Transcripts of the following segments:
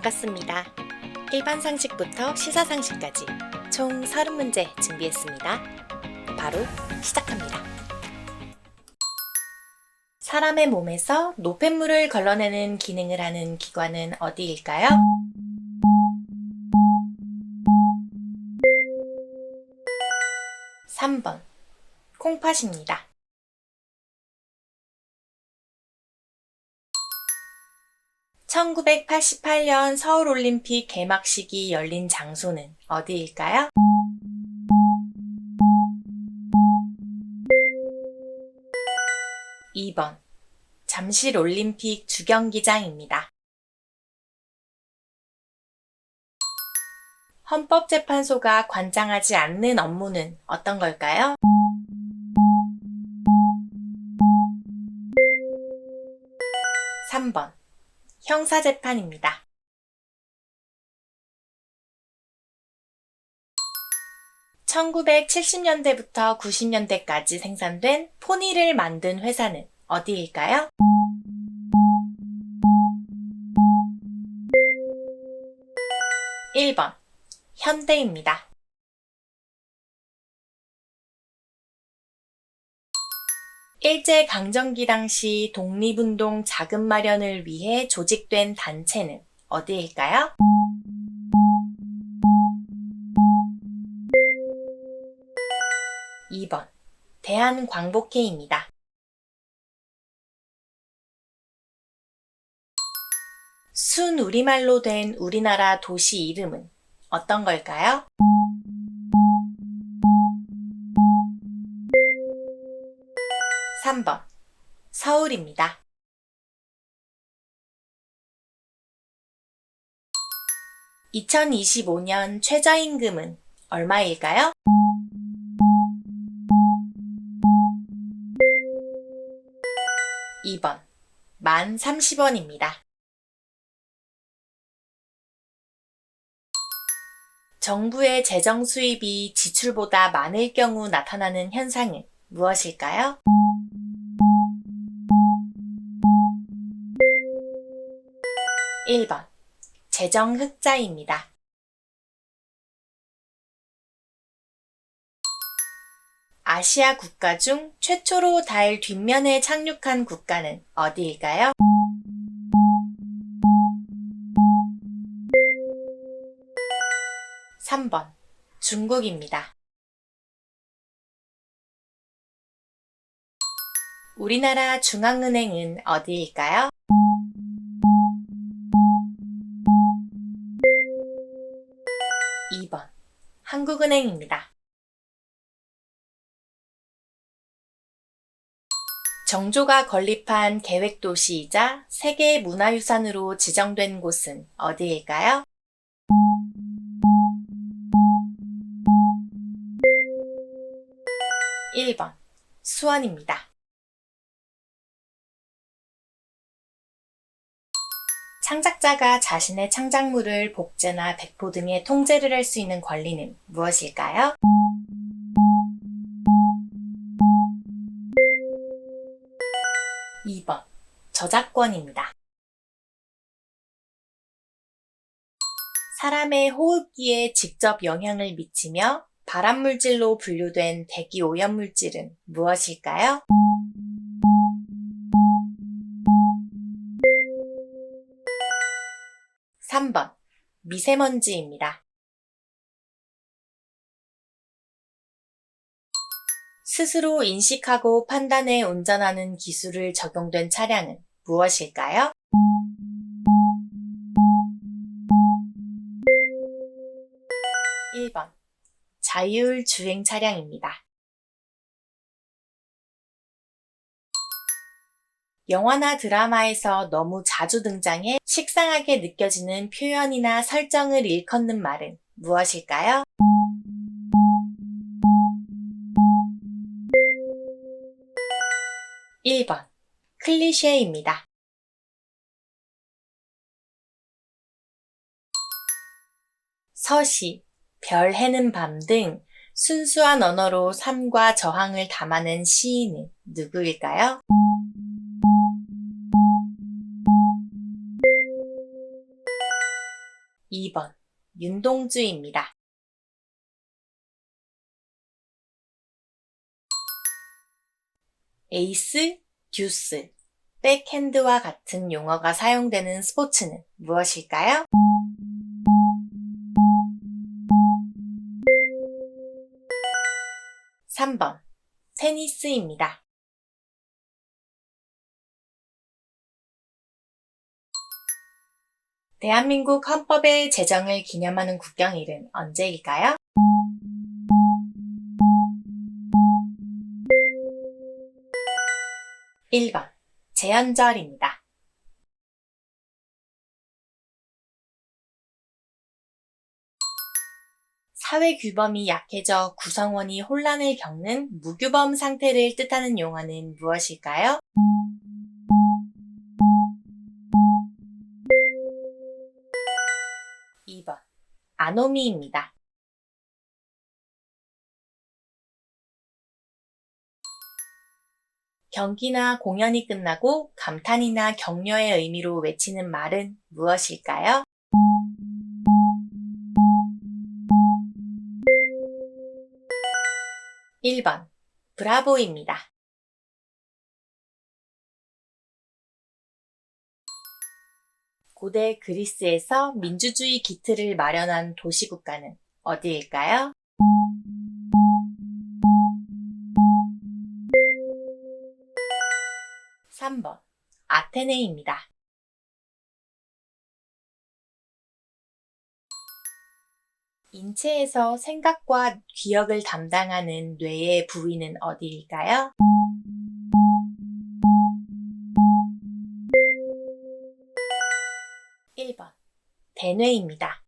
반갑습니다. 일반 상식부터 시사 상식까지 총 30문제 준비했습니다. 바로 시작합니다. 사람의 몸에서 노폐물을 걸러내는 기능을 하는 기관은 어디일까요? (3번) 콩팥입니다. 1988년 서울올림픽 개막식이 열린 장소는 어디일까요? (2번) 잠실올림픽 주경기장입니다. 헌법재판소가 관장하지 않는 업무는 어떤 걸까요? (3번) 형사재판입니다. (1970년대부터 90년대까지) 생산된 포니를 만든 회사는 어디일까요? (1번) 현대입니다. 일제강점기 당시 독립운동 자금 마련을 위해 조직된 단체는 어디일까요? (2번) 대한광복회입니다. 순 우리말로 된 우리나라 도시 이름은 어떤 걸까요? (3번) 서울입니다. (2025년) 최저임금은 얼마일까요? (2번) 만 (30원입니다) 정부의 재정 수입이 지출보다 많을 경우 나타나는 현상은 무엇일까요? (1번) 재정 흑자입니다. 아시아 국가 중 최초로 달 뒷면에 착륙한 국가는 어디일까요? (3번) 중국입니다. 우리나라 중앙은행은 어디일까요? 한국은행입니다. 정조가 건립한 계획도시이자 세계 문화유산으로 지정된 곳은 어디일까요? (1번) 수원입니다. 창작자가 자신의 창작물을 복제나 배포 등의 통제를 할 수 있는 권리는 무엇일까요? (2번) 저작권입니다. 사람의 호흡기에 직접 영향을 미치며 발암물질로 분류된 대기 오염물질은 무엇일까요? (3번) 미세먼지입니다. 스스로 인식하고 판단해 운전하는 기술을 적용된 차량은 무엇일까요? (1번) 자율 주행 차량입니다. 영화나 드라마에서 너무 자주 등장해 식상하게 느껴지는 표현이나 설정을 일컫는 말은 무엇일까요? (1번) 클리셰입니다. 서시, 별 해는 밤 등 순수한 언어로 삶과 저항을 담아낸 시인은 누구일까요? 2번 윤동주입니다. 에이스, 듀스, 백핸드와 같은 용어가 사용되는 스포츠는 무엇일까요? (3번) 테니스입니다. 대한민국 헌법의 제정을 기념하는 국경일은 언제일까요? 1번 제헌절입니다. 사회 규범이 약해져 구성원이 혼란을 겪는 무규범 상태를 뜻하는 용어는 무엇일까요? 2번 아노미입니다. 경기나 공연이 끝나고 감탄이나 격려의 의미로 외치는 말은 무엇일까요? 1번 브라보입니다. 고대 그리스에서 민주주의 기틀을 마련한 도시국가는 어디일까요? 3번 아테네입니다. 인체에서 생각과 기억을 담당하는 뇌의 부위는 어디일까요? 1번 대뇌입니다.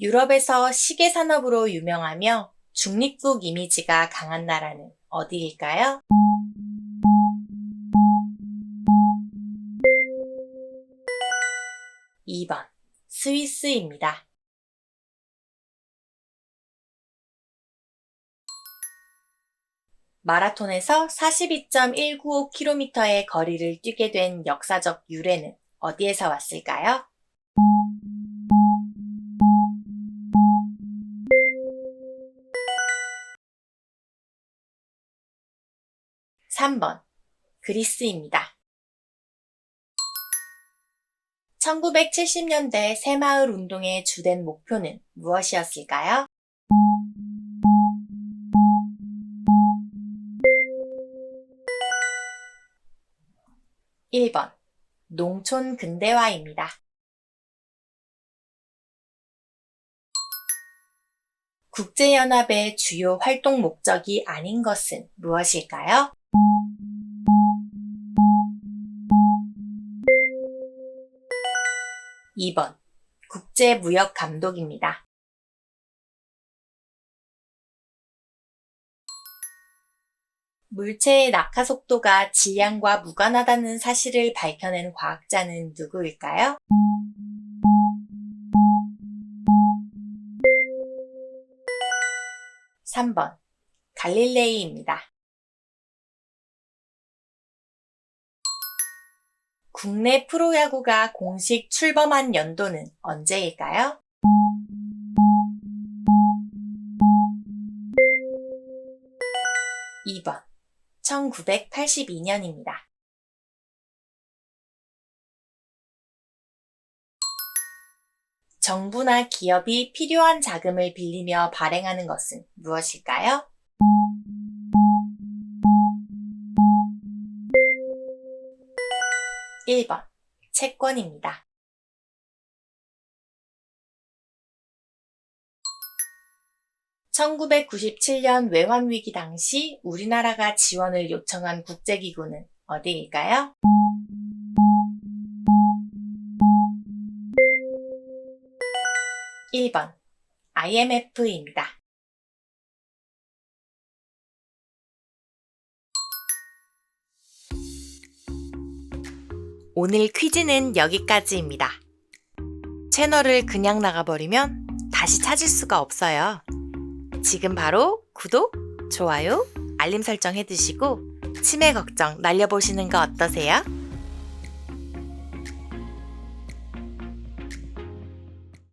유럽에서 시계 산업으로 유명하며 중립국 이미지가 강한 나라는 어디일까요? 2번 스위스입니다. 마라톤에서 42.195km의 거리를 뛰게 된 역사적 유래는 어디에서 왔을까요? 3번 그리스입니다. 1970년대 새마을 운동의 주된 목표는 무엇이었을까요? 1번 농촌 근대화입니다. 국제연합의 주요 활동 목적이 아닌 것은 무엇일까요? 2번 국제무역감독입니다. 물체의 낙하 속도가 질량과 무관하다는 사실을 밝혀낸 과학자는 누구일까요? 3번 갈릴레이입니다. 국내 프로야구가 공식 출범한 연도는 언제일까요? 2번 1982년입니다. 정부나 기업이 필요한 자금을 빌리며 발행하는 것은 무엇일까요? 1번 채권입니다. (1997년) 외환위기 당시 우리나라가 지원을 요청한 국제기구는 어디일까요? 1번 IMF입니다. 오늘 퀴즈는 여기까지입니다. 채널을 그냥 나가버리면 다시 찾을 수가 없어요. 지금 바로 구독, 좋아요, 알림 설정 해두시고 치매 걱정 날려보시는 거 어떠세요?